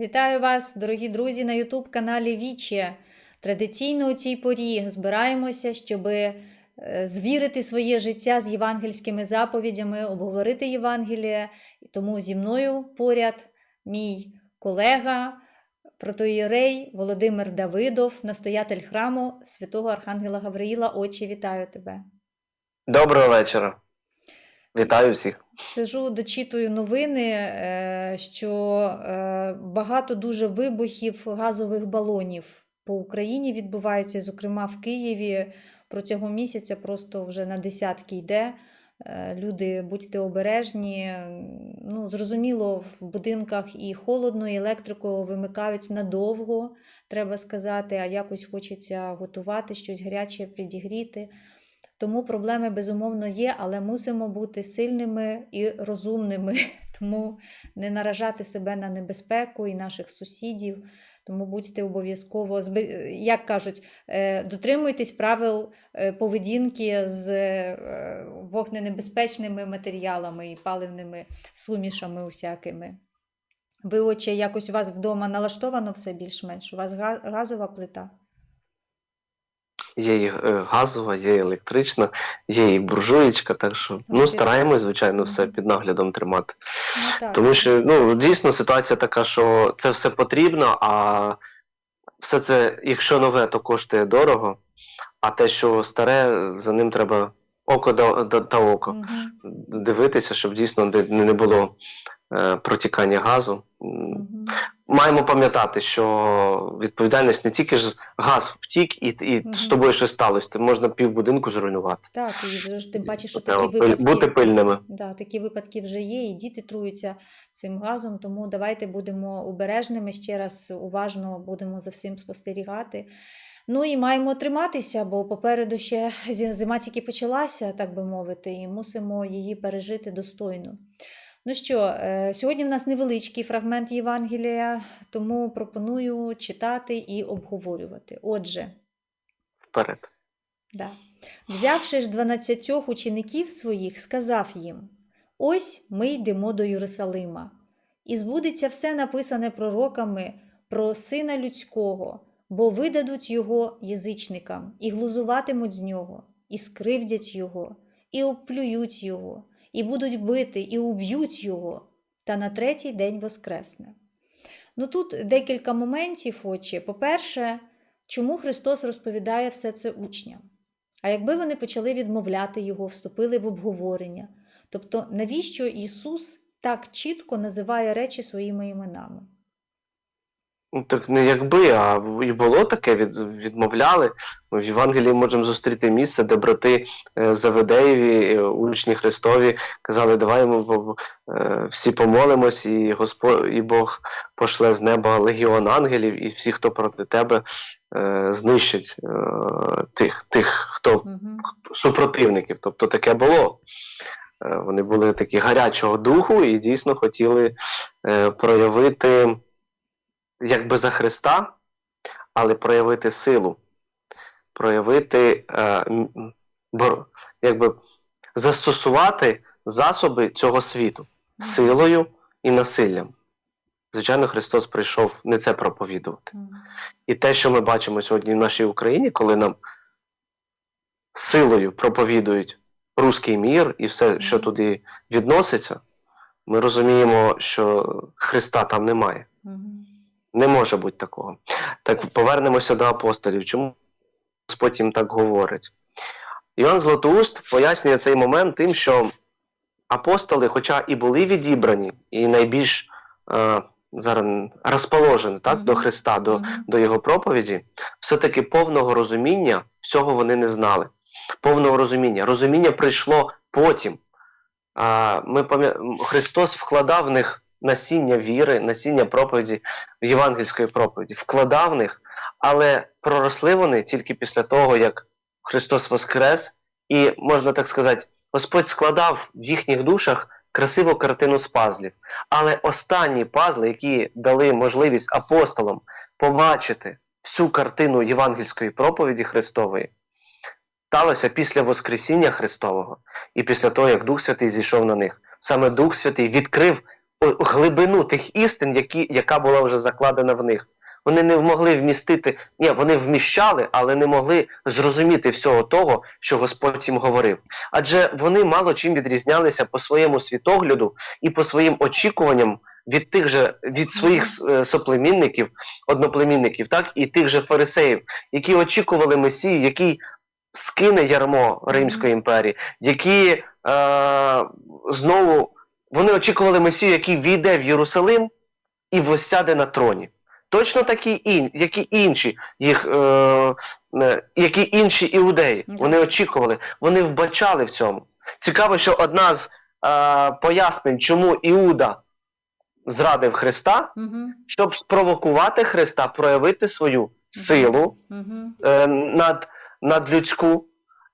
Вітаю вас, дорогі друзі, на Ютуб-каналі Віче. Традиційно у цій порі збираємося, щоб звірити своє життя з євангельськими заповідями, обговорити Євангеліє. Тому зі мною поряд мій колега, протоїрей Володимир Давидов, настоятель храму святого Архангела Гавриїла. Отче, вітаю тебе. Доброго вечора. Вітаю всіх. Сижу, дочитую новини, е, що е, багато дуже вибухів газових балонів по Україні відбуваються, зокрема в Києві. Протягом місяця просто вже на десятки йде. Е, Люди, будьте обережні. Ну, зрозуміло, в будинках і холодно, і електрику вимикають надовго, треба сказати, а якось хочеться готувати щось гаряче, підігріти. Тому проблеми безумовно є, але мусимо бути сильними і розумними, тому не наражати себе на небезпеку і наших сусідів. Тому будьте обов'язково, як кажуть, е, дотримуйтесь правил е, поведінки з е, вогненебезпечними матеріалами і паливними сумішами усякими. Ви, отче, якось у вас вдома налаштовано все більш-менш? У вас газова плита? Є і е, газова, є і електрична, є і буржуєчка, так що Ну, ну, стараємось, звичайно, все під наглядом тримати. Ну. Тому що ну, дійсно ситуація така, що це все потрібно, а все це, якщо нове, то коштує дорого, а те, що старе, за ним треба око да, да, та око дивитися, щоб дійсно не було е, протікання газу. Маємо пам'ятати, що відповідальність не тільки ж газ втік, і, і Мгм. з тобою щось сталося. Ти можна півбудинку зруйнувати. Так, і ж тим паче, що такі випадки, бути пильними. да, такі випадки вже є, і діти труються цим газом, тому давайте будемо обережними, ще раз уважно будемо за всім спостерігати. Ну і маємо триматися, бо попереду ще зима тільки почалася, так би мовити, і мусимо її пережити достойно. Ну що, е, сьогодні в нас невеличкий фрагмент Євангелія, тому пропоную читати і обговорювати. Отже, Вперед. Да. Взявши ж дванадцятьох учеників своїх, сказав їм: Ось ми йдемо до Єрусалима, і збудеться все написане пророками про сина людського, бо видадуть його язичникам, і глузуватимуть з нього, і скривдять його, і оплюють його, і будуть бити, і уб'ють його, та на третій день воскресне. Ну тут декілька моментів, очі. По-перше, чому Христос розповідає все це учням? А якби вони почали відмовляти його, вступили в обговорення? Тобто, навіщо Ісус так чітко називає речі своїми іменами? Ну, Так не якби, а і було таке, від, відмовляли. Ми в Євангелії можемо зустріти місце, де брати е, Заведеєві, е, учні Христові казали, давай ми е, всі помолимось, і Господь, і Бог пошле з неба легіон ангелів, і всі, хто проти тебе, е, знищить е, тих, тих, хто Угу. супротивників. Тобто таке було. Е, Вони були такі гарячого духу і дійсно хотіли е, проявити якби за Христа, але проявити силу, проявити, е, якби застосувати засоби цього світу силою і насиллям. Звичайно, Христос прийшов не це проповідувати. І те, що ми бачимо сьогодні в нашій Україні, коли нам силою проповідують руський мір і все, що туди відноситься, ми розуміємо, що Христа там немає. Не може бути такого. Так повернемося до апостолів. Чому Господь їм так говорить? Іван Златоуст пояснює цей момент тим, що апостоли, хоча і були відібрані, і найбільш е, зараз розположені так, Мгм. до Христа, до, Мгм. до Його проповіді, все-таки повного розуміння всього вони не знали. Повного розуміння. Розуміння прийшло потім. А, ми. Христос вкладав в них насіння віри, насіння проповіді, євангельської проповіді, вкладав в них, але проросли вони тільки після того, як Христос воскрес, і, можна так сказати, Господь складав в їхніх душах красиву картину з пазлів. Але останні пазли, які дали можливість апостолам побачити всю картину євангельської проповіді Христової, сталося після Воскресіння Христового і після того, як Дух Святий зійшов на них. Саме Дух Святий відкрив глибину тих істин, які, яка була вже закладена в них. Вони не могли вмістити, ні, вони вміщали, але не могли зрозуміти всього того, що Господь їм говорив. Адже вони мало чим відрізнялися по своєму світогляду і по своїм очікуванням від тих же від своїх е, соплемінників, одноплемінників, так і тих же фарисеїв, які очікували Месію, який скине ярмо Римської імперії, які е, знову вони очікували Месію, який війде в Єрусалим і восяде на троні. Точно такі ін, які інші їх, е, е, які інші іудеї. Вони очікували, вони вбачали в цьому. Цікаво, що одна з е, пояснень, чому Іуда зрадив Христа, Угу. щоб спровокувати Христа, проявити свою силу Угу. е, над, надлюдську,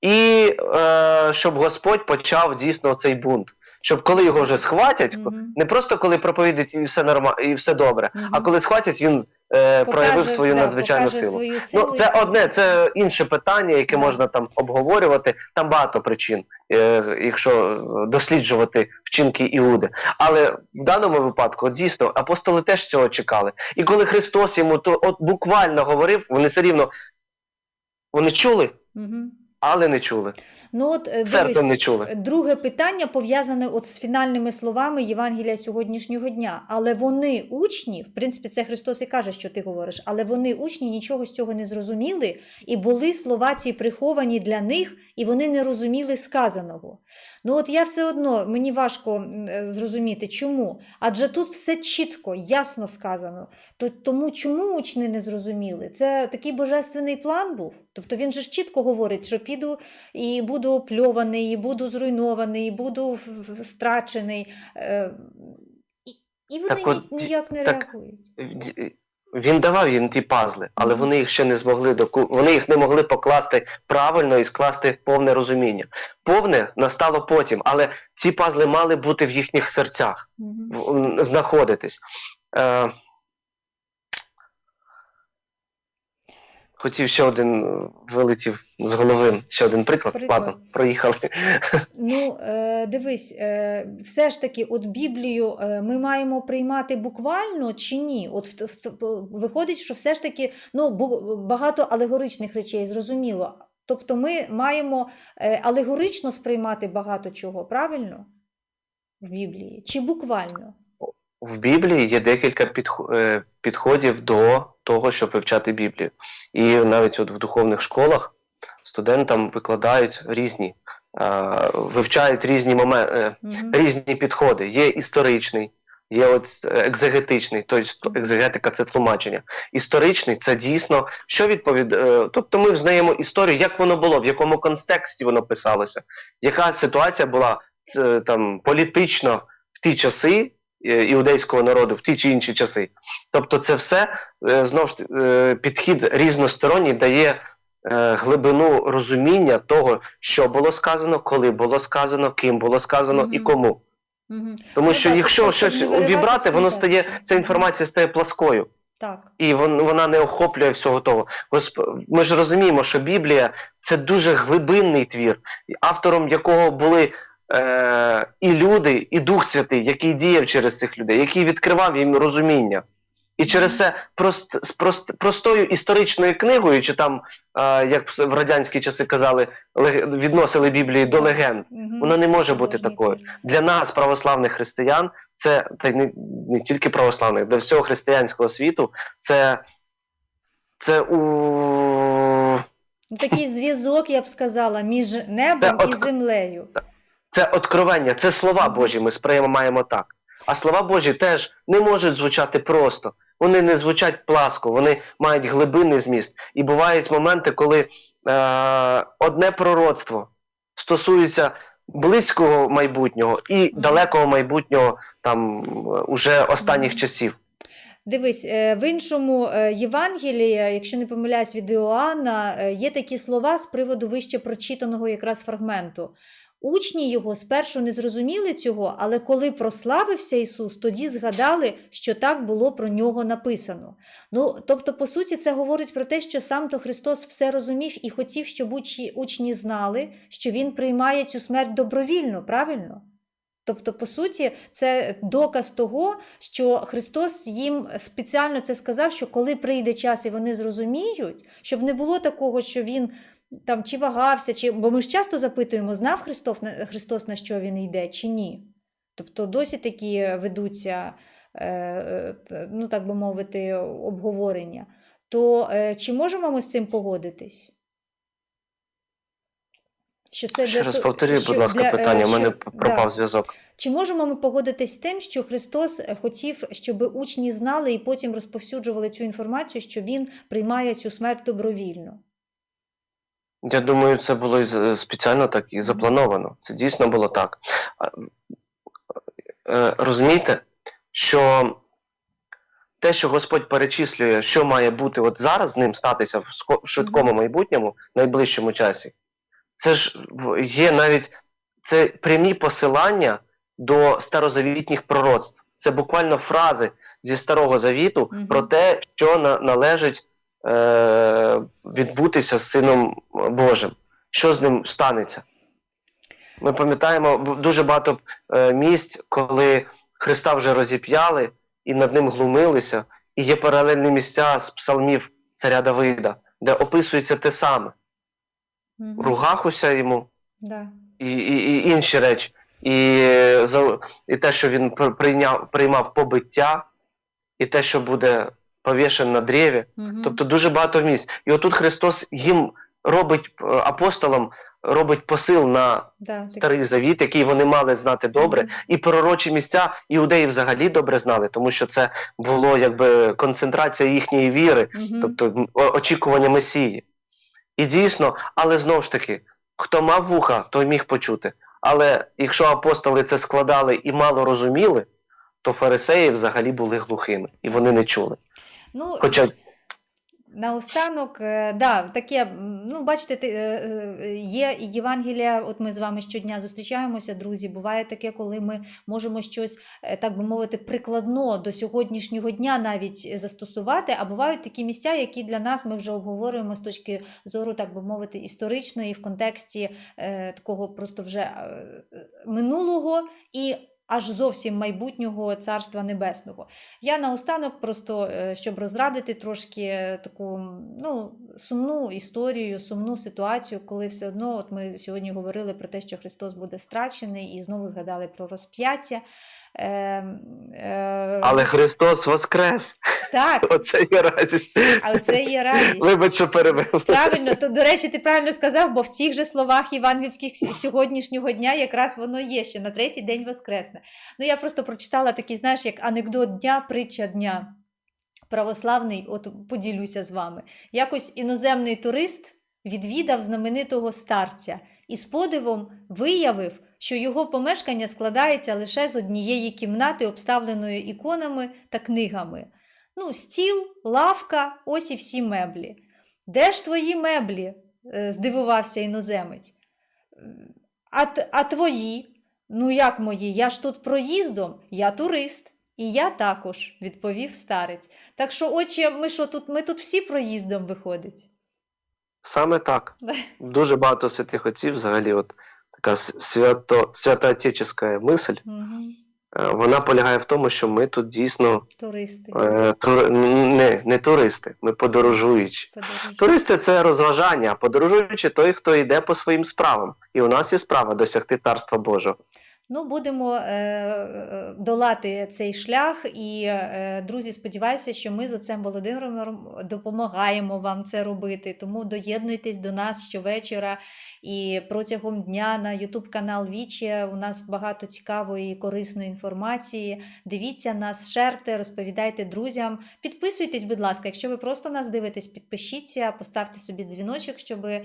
і е, щоб Господь почав дійсно цей бунт. Щоб коли його вже схватять, Мгм. не просто коли проповідують і все норма, і все добре, Мгм. а коли схватять, він е, проявив свою да, надзвичайну силу. Свою силу Ну, це одне, це інше питання, яке Да. можна там обговорювати. Там багато причин, е, якщо е, досліджувати вчинки Іуди. Але в даному випадку, дійсно, апостоли теж цього чекали. І коли Христос йому то от буквально говорив, вони все рівно вони чули, Мгм. але не чули. Ну, от, е, Серцем не чули. Друге питання пов'язане от з фінальними словами Євангелія сьогоднішнього дня. Але вони учні, в принципі, це Христос і каже, що ти говориш, але вони учні нічого з цього не зрозуміли, і були слова ці приховані для них, і вони не розуміли сказаного. Ну от я все одно мені важко е, зрозуміти, чому. Адже тут все чітко, ясно сказано. То тому чому учні не зрозуміли? Це такий божественний план був. Тобто він же ж чітко говорить, що піду і буду опльований, і буду зруйнований, і буду страчений. Е, І, вони Так от, ніяк не так- реагують. Він давав їм ті пазли, але вони їх ще не змогли доку... вони їх не могли покласти правильно і скласти повне розуміння. Повне настало потім, але ці пазли мали бути в їхніх серцях. В- знаходитись. Е, хотів ще один е, вилетів з голови, ще один приклад. Приклад. Ладно, проїхали. Ну, е, дивись, е, все ж таки, от Біблію ми маємо приймати буквально чи ні? От виходить, що все ж таки ну, багато алегоричних речей, зрозуміло. Тобто ми маємо алегорично сприймати багато чого, правильно? В Біблії? Чи буквально? В Біблії є декілька підходів до того, щоб вивчати Біблію. І навіть от в духовних школах студентам викладають різні, е, вивчають різні моменти. Мгм. різні підходи. Є історичний, є от екзегетичний, тобто екзегетика це тлумачення. Історичний це дійсно що відповідає. Тобто ми взнаємо історію, як воно було, в якому контексті воно писалося, яка ситуація була там політично в ті часи. Е, Іудейського народу в ті чи інші часи. Тобто, це все е, знову ж е, підхід різносторонній дає глибину розуміння того, що було сказано, коли було сказано, ким було сказано і Мгм. кому. Мгм. Тому Ну що так, якщо щоб щось не увібрати, воно стає, ця інформація стає пласкою, Так. і вон, вона не охоплює всього того. Госп... Ми ж розуміємо, що Біблія це дуже глибинний твір, автором якого були е, і люди, і Дух Святий, який діяв через цих людей, який відкривав їм розуміння. І через це прост, з прост, простою історичною книгою, чи там, е, як в радянські часи казали, лег- відносили Біблії до легенд, Мгм. вона не може бути такою. Для нас, православних християн, це та й не, не тільки православних, для всього християнського світу, це, це у Ну, такий зв'язок, я б сказала, між небом і от- землею. Це откровення, це слова Божі. Ми сприймаємо так. А слова Божі теж не можуть звучати просто. Вони не звучать пласко, вони мають глибинний зміст. І бувають моменти, коли е, одне пророцтво стосується близького майбутнього і далекого майбутнього, там е, уже останніх часів. Дивись, е, в іншому е, Євангелії, якщо не помиляюсь від Іоанна, е, є такі слова з приводу вище прочитаного якраз фрагменту. Учні його спершу не зрозуміли цього, але коли прославився Ісус, тоді згадали, що так було про нього написано. Ну, тобто, по суті, це говорить про те, що сам то Христос все розумів і хотів, щоб учні, знали, що Він приймає цю смерть добровільно, правильно? Тобто, по суті, це доказ того, що Христос їм спеціально це сказав, що коли прийде час і вони зрозуміють, щоб не було такого, що він там чи вагався, чи бо ми ж часто запитуємо, знав Христос, Христос на що він йде, чи ні. Тобто досі такі ведуться, е, е, ну так би мовити, обговорення. То е, чи можемо ми з цим погодитись? Що це Ще для раз що будь ласка, для, питання. У мене пропав да. зв'язок. Чи можемо ми погодитись з тим, що Христос хотів, щоб учні знали і потім розповсюджували цю інформацію, що Він приймає цю смерть добровільно? Я думаю, це було і з- спеціально так і заплановано. Це дійсно було так. А, е, Розумієте, що те, що Господь перечислює, що має бути от зараз з ним статися в ско- в швидкому майбутньому, найближчому часі, це ж в- є навіть це прямі посилання до старозавітніх пророцтв. Це буквально фрази зі Старого Завіту Мгм. про те, що на, належить е, відбутися з Сином Божим, що з ним станеться. Ми пам'ятаємо дуже багато е, місць, коли Христа вже розіп'яли і над ним глумилися, і є паралельні місця з псалмів царя Давида, де описується те саме: Мгм. ругахуся йому Да. і, і, і інші речі. І, е, і те, що він прийняв, приймав побиття, і те, що буде повішен на древі. Мгм. Тобто дуже багато місць. І отут Христос їм робить е, апостолам, робить посил на да, так. старий завіт, який вони мали знати добре, Мгм. і пророчі місця іудеї взагалі добре знали, тому що це було якби концентрація їхньої віри, Мгм. тобто очікування Месії. І дійсно, але знову ж таки, хто мав вуха, той міг почути. Але якщо апостоли це складали і мало розуміли, то фарисеї взагалі були глухими і вони не чули. Ну, Хоча Наостанок, е, да, таке, ну, бачите, е, е, є і Євангелія, от ми з вами щодня зустрічаємося, друзі. Буває таке, коли ми можемо щось, так би мовити, прикладно до сьогоднішнього дня навіть застосувати. А бувають такі місця, які для нас ми вже обговорюємо з точки зору, так би мовити, історичної в контексті такого просто вже минулого і. Аж зовсім майбутнього царства небесного. Я наостанок, просто е, щоб розрадити трошки е, таку ну, сумну історію, сумну ситуацію, коли все одно, от ми сьогодні говорили про те, що Христос буде страчений, і знову згадали про розп'яття. Е, е, але Христос воскрес. Так, Оце є радість. а це є радість. Вибач, що перебив. Правильно, то до речі, ти правильно сказав, бо в цих же словах євангельських сьогоднішнього дня якраз воно є, що на третій день воскресне. Ну я просто прочитала такий, знаєш, як анекдот дня, притча дня. Православний, от поділюся з вами. Якось іноземний турист відвідав знаменитого старця і з подивом виявив, що його помешкання складається лише з однієї кімнати, обставленої іконами та книгами. Ну, стіл, лавка, ось і всі меблі. Де ж твої меблі? Е, здивувався іноземець. А, а твої? Ну, як мої? Я ж тут проїздом, я турист. І я також, відповів старець. Так що, отче, ми що тут, ми тут всі проїздом виходить. Саме так. Дуже багато святих отців, взагалі, от така свято, святоотечеська мисль, Мгм. Е, вона полягає в тому, що ми тут дійсно Туристи. е, тур, не, не туристи, ми подорожуючі. подорожуючі. Туристи це розважання, а подорожуючи той, хто йде по своїм справам. І у нас є справа досягти Царства Божого. Ну, будемо е, е, долати цей шлях. І, е, друзі, сподіваюся, що ми з отцем Володимиром допомагаємо вам це робити. Тому доєднуйтесь до нас щовечора і протягом дня на YouTube канал Вічі. У нас багато цікавої і корисної інформації. Дивіться нас, шерте, розповідайте друзям. Підписуйтесь, будь ласка, якщо ви просто нас дивитесь, підпишіться, поставте собі дзвіночок, щоб е,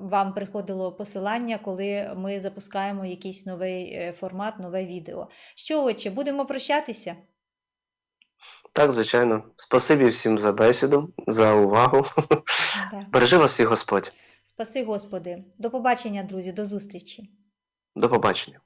вам приходило посилання, коли ми запускаємо якийсь новий е, формат, нове відео. Що, отче, будемо прощатися? Так, звичайно. Спасибі всім за бесіду, за увагу. Бережи вас і Господь. Спаси Господи. До побачення, друзі, до зустрічі. До побачення.